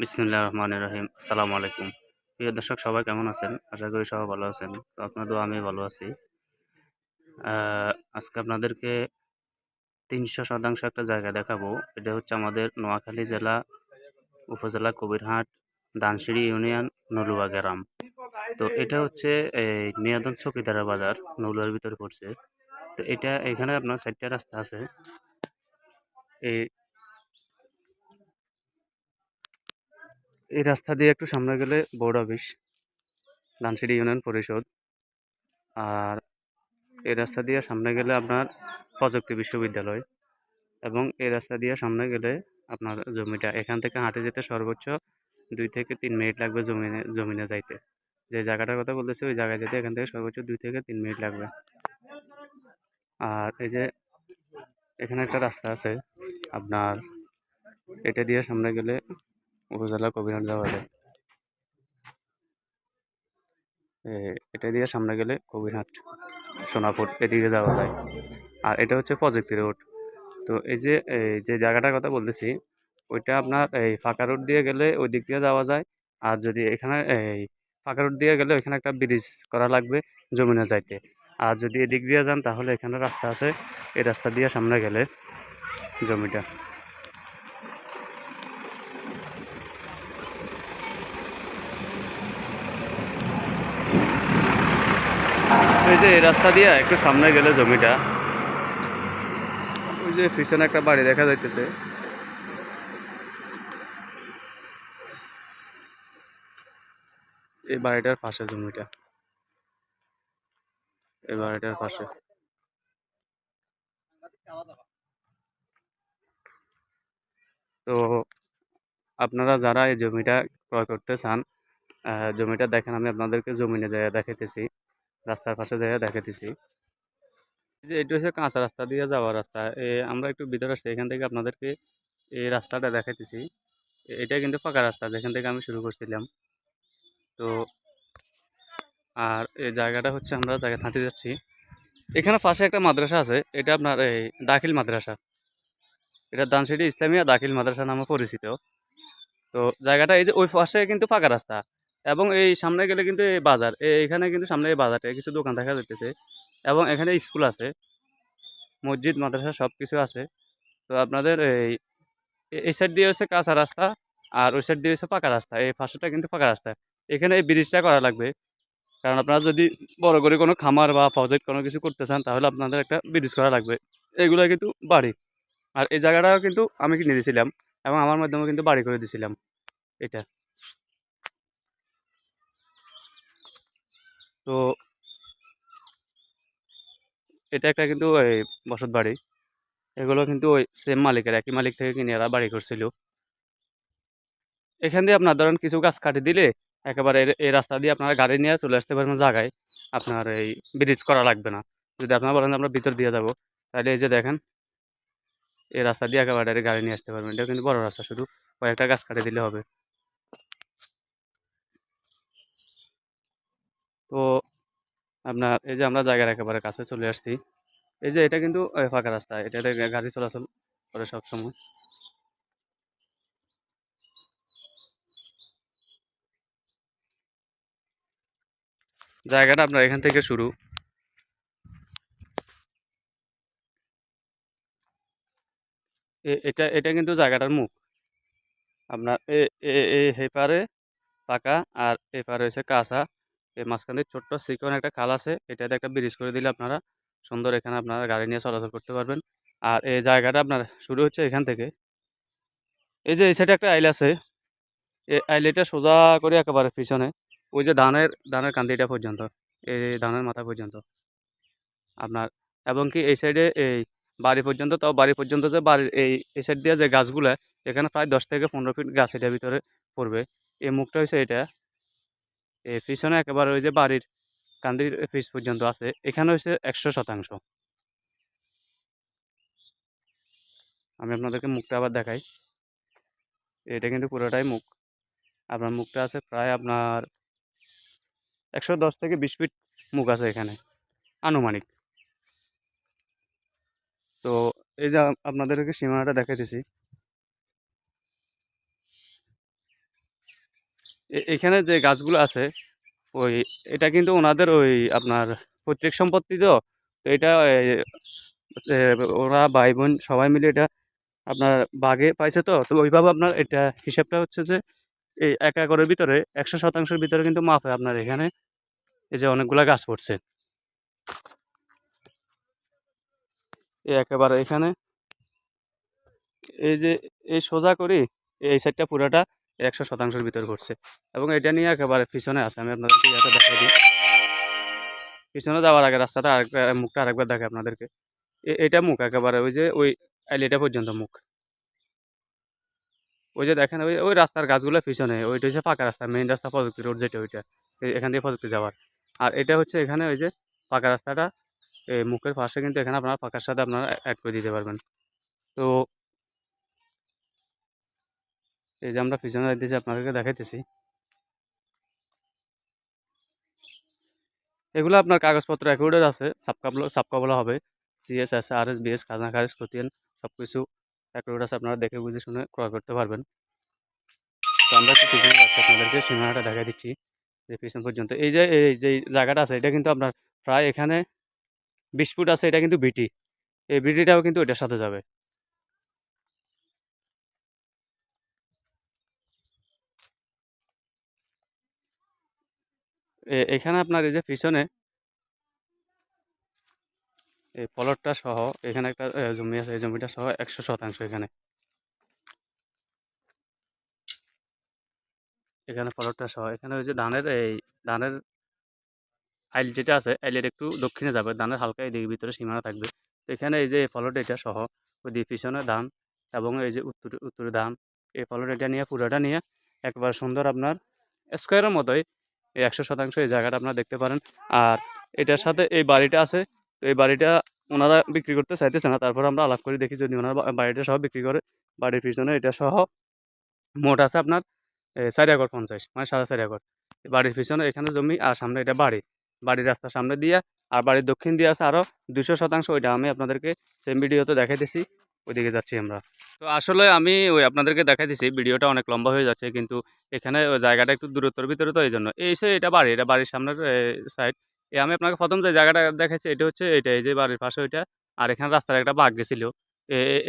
বিসমুল্লাহ রহমান রহিম। আসসালামু আলাইকুম। প্রিয় দর্শক, সবাই কেমন আছেন? আশা করি সবাই ভালো আছেন। তো আপনাদের আমি ভালো আছি। আজকে আপনাদেরকে তিনশো শতাংশ একটা জায়গা দেখাবো। এটা হচ্ছে আমাদের নোয়াখালী জেলা উপজেলা কবিরহাট দানসিঁড়ি ইউনিয়ন নলুয়া গ্রাম। তো এটা হচ্ছে এই মেয়াদন চকিদারা বাজার, নলুয়ার ভিতরে পড়ছে। তো এটা এখানে আপনার চারটা রাস্তা আছে। এই এই রাস্তা দিয়ে একটু সামনে গেলে বোর্ড অফিস ধানসিঁড়ি ইউনিয়ন পরিষদ। আর এই রাস্তা দিয়ে সামনে গেলে আপনার প্রযুক্তি বিশ্ববিদ্যালয় এবং এই রাস্তা দিয়ে সামনে গেলে আপনার জমিটা, এখান থেকে হাঁটে যেতে সর্বোচ্চ দুই থেকে তিন মিনিট লাগবে জমিনে জমিনে যাইতে। যে জায়গাটার কথা বলতেছি, ওই জায়গায় যেতে এখান থেকে সর্বোচ্চ দুই থেকে তিন মিনিট লাগবে। আর এই যে এখানে একটা রাস্তা আছে, আপনার এটা দিয়ে সামনে গেলে উপজেলা কবিরহাট যাওয়া যায় এটা দিয়ে সামনে গেলে কবিরহাট সোনাপুর, এদিকে যাওয়া যায়। আর এটা হচ্ছে প্রযুক্তি রোড তো এই যে যে জায়গাটার কথা বলতেছি, ওইটা আপনার এই ফাঁকা রোড দিয়ে গেলে ওই দিক দিয়ে যাওয়া যায়। আর যদি এখানে, এই ফাঁকা রোড দিয়ে গেলে ওইখানে একটা ব্রিজ করা লাগবে জমিনে যাইতে। আর যদি এদিক দিয়ে যান, তাহলে এখানে রাস্তা আছে। এই রাস্তা দিয়ে সামনে গেলে জমিটা। এই যে এই রাস্তা দিয়ে একটু সামনে গেলে জমিটা। ওই যে পিছনে একটা বাড়ি দেখা যাইতেছে। এই বাড়িটার পাশে জমিটা। এই বাড়িটার পাশে। তো আপনারা যারা এই জমিটা ক্রয় করতে চান জমিটা দেখেন, আমি আপনাদেরকে জমিনে জায়গা দেখাইতেছি। রাস্তার পাশে জায়গা দেখাতেছি যে এটা হচ্ছে কাঁচা রাস্তা দিয়ে যাওয়ার রাস্তা। আমরা একটু ভিতরে আসছি, এখান থেকে আপনাদেরকে এই রাস্তাটা দেখাইতেছি। এ- এটা কিন্তু ফাঁকা রাস্তা, যেখান থেকে আমি শুরু করছিলাম। তো, আর এই জায়গাটা হচ্ছে আমরা জায়গা হাঁটে যাচ্ছি। এখানে পাশে একটা মাদ্রাসা আছে, এটা আপনার এই দাখিল মাদ্রাসা। এটা দানসিটি ইসলামিয়া দাখিল মাদ্রাসা নামে পরিচিত। তো জায়গাটা এই যে ওই পাশে কিন্তু ফাঁকা রাস্তা। এবং এই সামনে গেলে কিন্তু এই বাজার, এ- এখানে কিন্তু সামনে এই বাজারটা কিছু দোকান দেখা যাইতেছে এবং এখানে স্কুল আছে, মসজিদ, মাদ্রাসা সব কিছু আছে। তো আপনাদের এই এই সাইড দিয়ে হচ্ছে কাঁচা রাস্তা আর ওই সাইড দিয়ে হচ্ছে পাকা রাস্তা, এই পাশেটা কিন্তু পাকা রাস্তা। এখানে এই ব্রিজটা করা লাগবে। কারণ আপনারা যদি বড় করে কোনো খামার বা প্রজেক্ট কোনো কিছু করতে চান, তাহলে আপনাদের একটা ব্রিজ করা লাগবে। এগুলো কিন্তু বাড়ি। আর এই জায়গাটাও কিন্তু আমি কিনে দিয়েছিলাম এবং আমার মাধ্যমে কিন্তু বাড়ি করে দিয়েছিলাম এটা। তো এটা একটা কিন্তু ওই বসত বাড়ি। এগুলো কিন্তু ওই সেম মালিকের, একই মালিক থেকে কিনে এরা বাড়ি করছিল। এখান দিয়ে আপনার ধরেন কিছু গাছ কাটি দিলে একেবারে এই রাস্তা দিয়ে আপনারা গাড়ি নিয়ে চলে আসতে পারবেন জায়গায়। আপনার এই ব্রিজ করা লাগবে না। যদি আপনারা বলেন আমরা ভিতর দিয়ে যাব, তাহলে এই যে দেখেন, এই রাস্তা দিয়ে একেবারে গাড়ি নিয়ে আসতে পারবেন। এটা কিন্তু বড় রাস্তা শুধু। কয়েকটা গাছ কাটি দিলে হবে। তো আপনার এই যে আমরা জায়গার একেবারে কাছে চলে আসছি এই যে এটা কিন্তু ফাঁকা রাস্তা এটাতে গা- গাড়ি চলাচল করে সবসময় জায়গাটা আপনার এখান থেকে শুরু এটা এটা কিন্তু জায়গাটার মুখ আপনার এ এ- এ হেপারে পাকা আর এপারে হচ্ছে কাঁচা এই মাঝখান দিয়ে ছোট্ট সিকন একটা খাল আছে। এটাতে একটা ব্রিজ করে দিলে আপনারা সুন্দর এখানে আপনারা গাড়ি নিয়ে চলাচল করতে পারবেন। আর এই জায়গাটা আপনার শুরু হচ্ছে এখান থেকে। এই যে এই সাইডে একটা আইল আছে। এই আইলেটা সোজা করে একেবারে পিছনে। ওই যে ধানের ধানের কান্দিটা পর্যন্ত। এই ধানের মাথা পর্যন্ত। আপনার এবং কি এই সাইডে এই বাড়ি পর্যন্ত, তাও বাড়ি পর্যন্ত যে বাড়ির এই এই সাইড দিয়ে যে গাছগুলো, এখানে প্রায় দশ থেকে পনেরো ফিট গাছ এটার ভিতরে পড়বে। এই মুখটা হচ্ছে এটা। পিছনে একেবারে ওই যে বাড়ির কান্দির পিস পর্যন্ত আছে। এখানে হচ্ছে একশো শতাংশ। আমি আপনাদেরকে মুখটা আবার দেখাই। এটা কিন্তু পুরোটাই মুখ। আপনার মুখটা আছে প্রায় আপনার একশো দশ থেকে বিশ ফিট মুখ আছে এখানে, আনুমানিক। তো এই যে আপনাদেরকে সীমানাটা দেখাইতেছি। এখানে যে গাছগুলো আছে, ওই, এটা কিন্তু ওনাদের ওই আপনার পৈতৃক সম্পত্তি তো এটা ওরা ভাই বোন সবাই মিলে এটা আপনার বাগে পাইছে তো তো ওইভাবে আপনার এটা হিসাবটা হচ্ছে যে এই এক একরের ভিতরে একশো শতাংশের ভিতরে কিন্তু মাপ হয় আপনার এখানে, এই যে অনেকগুলা গাছ পড়ছে। একেবারে এখানে, এই যে, এই সোজা করি, এই সাইডটা পুরাটা একশো শতাংশের ভিতর পড়ছে এবং এটা নিয়ে একেবারে পিছনে আছে, আমি আপনাদেরকে এটা দেখাই দিই। পিছনে যাওয়ার আগে রাস্তাটা আরেকবার, মুখটা আরেকবার দেখে আপনাদেরকে। এটা মুখ একেবারে, ওই যে ওই আইলেটা পর্যন্ত মুখ। ওই যে দেখেন, ওই ওই রাস্তার গাছগুলো পিছনে, ওইটা হচ্ছে পাকা রাস্তা মেইন রাস্তা প্রযুক্তি রোড যেটা ওইটা এখান দিয়ে প্রযুক্তি যাওয়ার। আর এটা হচ্ছে এখানে ওই যে পাকা রাস্তাটা এই মুখের পাশে কিন্তু এখানে আপনারা পাকার সাথে আপনারা অ্যাড করে দিতে পারবেন। তো এই যে আমরা পিছনে দিতেছি আপনাদেরকে দেখাইতেছি, এগুলো আপনার কাগজপত্র অ্যাকুরেট আছে সাবকাবলো সাবকাবলা হবে CS S R S BS খাজনা, খারিজ, খতিয়ান সব কিছু অ্যাকুরেট আছে, আপনারা দেখে বুঝে শুনে ক্রয় করতে পারবেন। তো আমরা একটু পিছনে যাচ্ছি, আপনাদেরকে সীমানাটা দেখা দিচ্ছি, যে পিছন পর্যন্ত। এই যে এই যে জায়গাটা আছে, এটা কিন্তু আপনার প্রায় এখানে বিশ ফুট আছে, এটা কিন্তু বিটি। এই বিটিটাও কিন্তু এটার সাথে যাবে। এখানে আপনার এই যে পিছনে এই প্লটটা সহ এখানে একটা জমি আছে, এই জমিটা সহ একশো শতাংশ এখানে। এখানে প্লটটা সহ, এখানে ওই যে ধানের এই ধানের আইল যেটা আছে, আইলের একটু দক্ষিণে যাবে, ধানের হালকা এই দিকে ভিতরে সীমানা থাকবে। তো এখানে এই যে ফলট এটা সহ, ওই দিকে পিছনে ধান এবং এই যে উত্তর, উত্তরে ধান, এই ফলট এটা নিয়ে, পুরোটা নিয়ে একবার সুন্দর আপনার স্কোয়ারের মতোই এই একশো শতাংশ এই জায়গাটা আপনারা দেখতে পারেন। আর এটার সাথে এই বাড়িটা আছে। তো এই বাড়িটা ওনারা বিক্রি করতে চাইতেছে না। তারপর আমরা আলাপ করে, দেখি যদি ওনারা বাড়িটা সহ বিক্রি করে। বাড়ির পিছনে এটা সহ মোট আছে আপনার চার একর পঞ্চাশ মানে সাড়ে চার একর। বাড়ির পিছনে এখানে জমি আর সামনে এটা বাড়ি। বাড়ির রাস্তার সামনে দিয়ে আর বাড়ির দক্ষিণ দিয়ে আছে আরও দুশো শতাংশ। ওইটা আমি আপনাদেরকে সেম ভিডিওতে দেখাইতেছি। ওইদিকে যাচ্ছি আমরা। তো আসলে আমি ওই আপনাদেরকে দেখাইতেছি ভিডিওটা অনেক লম্বা হয়ে যাচ্ছে কিন্তু এখানে জায়গাটা একটু দূরত্বর ভিতরে তো এই জন্য এই সে এটা বাড়ি, এটা বাড়ির সামনের সাইড এ, আমি আপনাকে প্রথম যে জায়গাটা দেখাচ্ছি এটা হচ্ছে এটা এই যে বাড়ির পাশে ওইটা। আর এখানে রাস্তার একটা বাঘ গেছিল।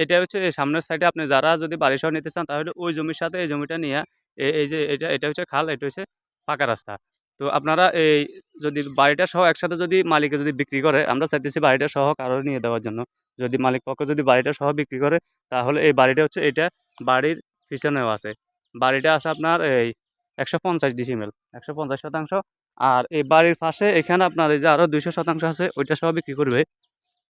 এটা হচ্ছে এই সামনের সাইডে আপনি যারা যদি বাড়ি সহ নিতে চান তাহলে ওই জমির সাথে এই জমিটা নিয়ে এই যে এটা এটা হচ্ছে খাল, এটা হচ্ছে পাকা রাস্তা। তো আপনারা এই যদি বাড়িটা সহ একসাথে যদি মালিকে যদি বিক্রি করে, আমরা চাইতেছি বাড়িটা সহ কারও নিয়ে দেওয়ার জন্য। যদি মালিক পক্ষ যদি বাড়িটা সহ বিক্রি করে, তাহলে এই বাড়িটা হচ্ছে এটা বাড়ির পিছনেও আছে। বাড়িটা আছে আপনার এই একশো পঞ্চাশ ডিসিমেল একশো পঞ্চাশ শতাংশ। আর এই বাড়ির পাশে এখানে আপনার এই যে আরও দুইশো শতাংশ আছে, ওইটা সহ বিক্রি করবে।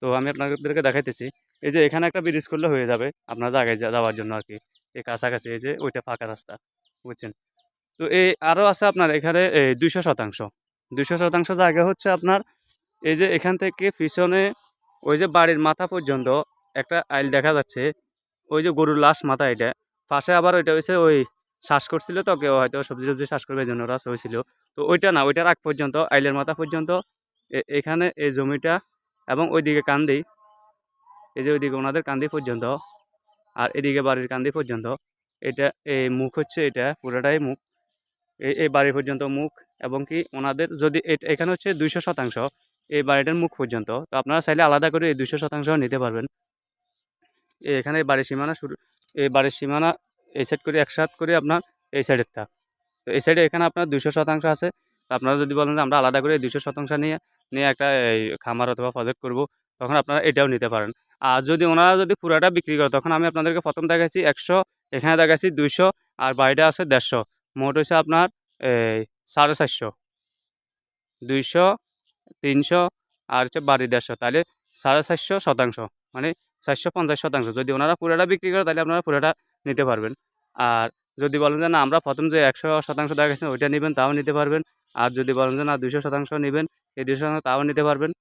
তো আমি আপনাদেরকে দেখাইতেছি, এই যে এখানে একটা ব্রিজ করলে হয়ে যাবে আপনার জায়গায় যাওয়ার জন্য আর কি। এই কাছাকাছি এই যে ওইটা ফাঁকা রাস্তা, বুঝছেন? তো এই আরও আছে আপনার এখানে, এই দুইশো শতাংশ। দুইশো শতাংশ জায়গা হচ্ছে আপনার এই যে এখান থেকে পিছনে ওই যে বাড়ির মাথা পর্যন্ত একটা আইল দেখা যাচ্ছে। ওই যে গরুর লাশ মাথা এটা। পাশে আবার ওইটা হয়েছে ওই শ্বাস করছিল তো, কেউ হয়তো সবজি সবজি শ্বাস করবে জন্য রাস হয়েছিল তো ওইটা না, ওইটার আগ পর্যন্ত, আইলের মাথা পর্যন্ত এখানে এই জমিটা এবং ওইদিকে কান্দি, এই যে ওইদিকে ওনাদের কান্দি পর্যন্ত আর এদিকে বাড়ির কান্দি পর্যন্ত। এটা এই মুখ হচ্ছে এটা, পুরোটাই মুখ। এই বাড়ি পর্যন্ত মুখ এবং কি ওনাদের যদি এখানে হচ্ছে দুইশো শতাংশ, এই বাড়িটার মুখ পর্যন্ত, তো আপনারা চাইলে আলাদা করে এই দুইশো শতাংশ নিতে পারবেন। এখানে বাড়ির সীমানা শুরু, এই বাড়ির সীমানা এই সাইড করে একসাথ করে আপনার এই সাইডেরটা তো এই সাইডে এখানে আপনার দুশো শতাংশ আছে আপনারা যদি বলেন যে আমরা আলাদা করে এই দুশো শতাংশ নিয়ে নিয়ে একটা খামার অথবা প্রজেক্ট করব, তখন আপনারা এটাও নিতে পারেন। আর যদি ওনারা যদি পুরাটা বিক্রি করে, তখন আমি আপনাদেরকে প্রথম দেখাচ্ছি একশো, এখানে দেখাচ্ছি দুইশো, আর বাড়িটা আছে দেড়শো। মোট হচ্ছে আপনার সাড়ে চারশো। দুইশো, তিনশো আর হচ্ছে বাড়ি দেড়শো। তাহলে সাড়ে চারশো শতাংশ মানে চারশো পঞ্চাশ শতাংশ। যদি ওনারা পুরোটা বিক্রি করে তাহলে আপনারা পুরোটা নিতে পারবেন। আর যদি বলেন যে, না, আমরা প্রথম যে একশো শতাংশ দেখা গেছে ওইটা নেবেন, তাও নিতে পারবেন। আর যদি বলেন যে, না দুশো শতাংশ নেবেন, এই দুশো শতাংশ তাও নিতে পারবেন।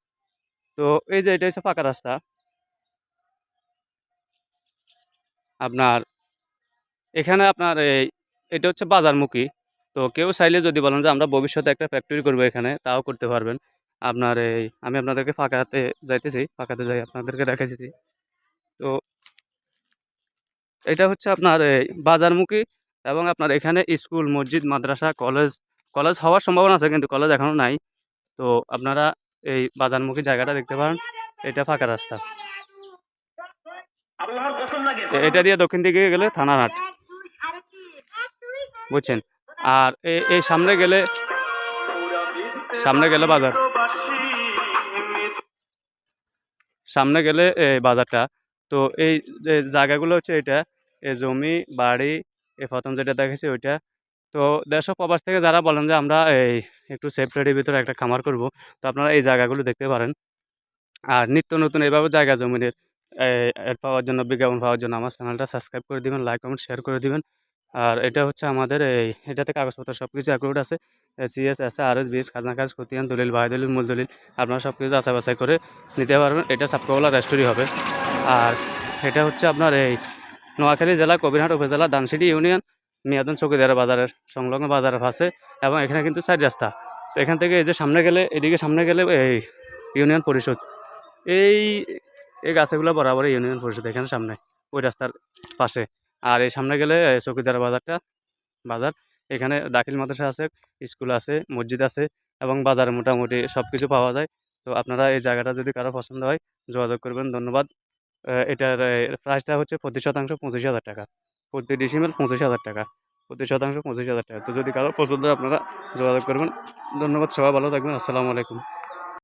তো এই যে, এটা হচ্ছে পাকা রাস্তা। আপনার, এখানে আপনার এই এটা হচ্ছে বাজারমুখী। তো কেউ চাইলে যদি বলেন যে, আমরা ভবিষ্যতে একটা ফ্যাক্টরি করব এখানে তাও করতে পারবেন। আপনার এই, আমি আপনাদেরকে ফাঁকাতে যাইতেছি, ফাঁকাতে যাই, আপনাদেরকে দেখাইতেছি তো এটা হচ্ছে আপনার এই বাজারমুখী এবং আপনার এখানে স্কুল, মসজিদ, মাদ্রাসা, কলেজ কলেজ হওয়ার সম্ভাবনা আছে কিন্তু কলেজ এখনও নাই। তো আপনারা এই বাজারমুখী জায়গাটা দেখতে পারেন, এটা ফাঁকা রাস্তা। এটা দিয়ে দক্ষিণ দিকে গেলে থানারহাট বুঝছেন? আর এ- এই সামনে গেলে সামনে গেলে বাজার। সামনে গেলে এই বাজারটা। তো এই যে জায়গাগুলো হচ্ছে এটা এই জমি, বাড়ি, এ প্রথম যেটা দেখেছি ওইটা। তো দেশ প্রবাস থেকে যারা বলেন যে আমরা এই একটু সেফ রেডির ভিতরে একটা খামার করব, তো আপনারা এই জায়গাগুলো দেখতে পারেন। আর নিত্য নতুন এইভাবে জায়গা জমিনের পাওয়ার জন্য, বিজ্ঞাপন পাওয়ার জন্য আমার চ্যানেলটা সাবস্ক্রাইব করে দিবেন লাইক কমেন্ট শেয়ার করে দিবেন। আর এটা হচ্ছে আমাদের এই এটাতে কাগজপত্র সব কিছু অ্যাপ্রুভ আছে CS S R S BS খাজনা কাজ, খতিয়ান, দলিল বাই দলিল, মূল দলিল, আপনারা সব কিছু বাছাই করে নিতে পারবেন। এটা সাপকাওয়ালা রেস্টোরি হবে। আর এটা হচ্ছে আপনার এই নোয়াখালী জেলা কবিরহাট উপজেলা ডানসিটি ইউনিয়ন, মিয়াদন চৌকিদার বাজারের সংলগ্ন বাজারের পাশে এবং এখানে কিন্তু সাইড রাস্তা। তো এখান থেকে এই যে সামনে গেলে, এদিকে সামনে গেলে এই ইউনিয়ন পরিষদ। এই এই গাছগুলো বরাবর ইউনিয়ন পরিষদ, এখানে সামনে, ওই রাস্তার পাশে। আর এই সামনে গেলে চৌকিদার বাজারটা, বাজার। এখানে দাখিল মাদ্রাসা আছে, স্কুল আছে, মসজিদ আছে এবং বাজার মোটামুটি সব কিছু পাওয়া যায়। তো আপনারা এই জায়গাটা যদি কারও পছন্দ হয়, যোগাযোগ করবেন, ধন্যবাদ। এটার প্রাইসটা হচ্ছে প্রতি শতাংশ পঁচিশ হাজার টাকা। প্রতি ডিসিমেল পঁচিশ হাজার টাকা। প্রতি শতাংশ পঁচিশ হাজার টাকা। তো যদি কারও পছন্দ হয়, আপনারা যোগাযোগ করবেন। ধন্যবাদ, সবাই ভালো থাকবেন। আসসালামু আলাইকুম।